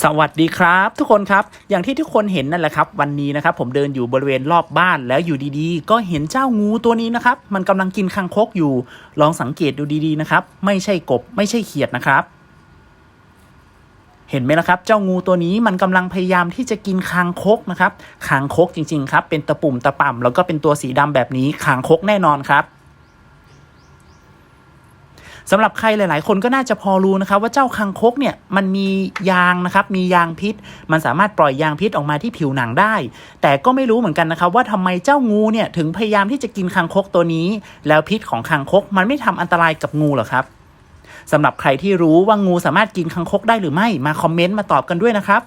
สวัสดีครับ ทุกคนครับ อย่างที่ทุกคนเห็นนั่นแหละครับ วันนี้นะครับผมเดินอยู่บริเวณรอบบ้านแล้วอยู่ดีๆ ก็เห็นเจ้างูตัวนี้นะครับ มันกำลังกินคางคกอยู่ ลองสังเกตดูดีๆนะครับไม่ใช่กบไม่ใช่เขียดนะครับเห็นไหมล่ะครับ เจ้างูตัวนี้มันกำลังพยายามที่จะกินคางคกนะครับคางคกจริงๆครับ เป็นตะปุ่มตะป่ำแล้วก็เป็นตัวสีดำแบบนี้คางคกแน่นอนครับ สำหรับใครหลาย ๆ คนก็น่าจะพอรู้นะครับว่าเจ้าคังคกเนี่ยมันมียางนะครับมียางพิษ มันสามารถปล่อยยางพิษออกมาที่ผิวหนังได้ แต่ก็ไม่รู้เหมือนกันนะครับว่าทำไมเจ้างูเนี่ยถึงพยายามที่จะกินคังคกตัวนี้ แล้วพิษของคังคกมันไม่ทำอันตรายกับงูหรอครับสำหรับใครที่รู้ว่างูสามารถกินคังคกได้หรือไม่มาคอมเมนต์มาตอบกันด้วยนะครับ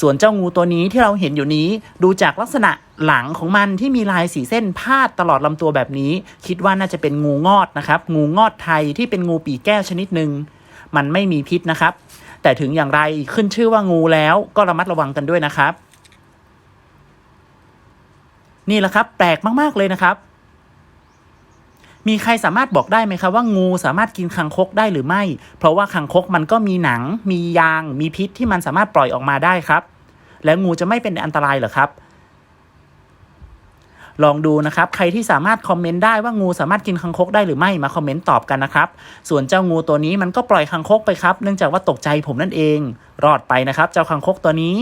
ส่วนเจ้างูตัวนี้ที่เราเห็นอยู่นี้ ดูจากลักษณะหลังของมันที่มีลายสีเส้นพาดตลอดลำตัวแบบนี้ คิดว่าน่าจะเป็นงูงอดนะครับ งูงอดไทยที่เป็นงูปีแก้วชนิดหนึ่งมันไม่มีพิษนะครับ แต่ถึงอย่างไรขึ้นชื่อว่างูแล้วก็ระมัดระวังกันด้วยนะครับ นี่แหละครับ แปลกมาก ๆ เลยนะครับ มีใครสามารถบอกได้ไหมครับว่างูสามารถกินคังคกได้หรือไม่ เพราะว่าคังคกมันก็มีหนัง มียาง มีพิษที่มันสามารถปล่อยออกมาได้ครับ แล้วงูจะไม่เป็นอันตรายเหรอครับ ลองดูนะครับ ใครที่สามารถคอมเมนต์ได้ว่างูสามารถกินคังคกได้หรือไม่มาคอมเมนต์ตอบกันนะครับ ส่วนเจ้างูตัวนี้มันก็ปล่อยคังคกไปครับ เนื่องจากว่าตกใจผมนั่นเอง รอดไปนะครับ เจ้าคังคกตัวนี้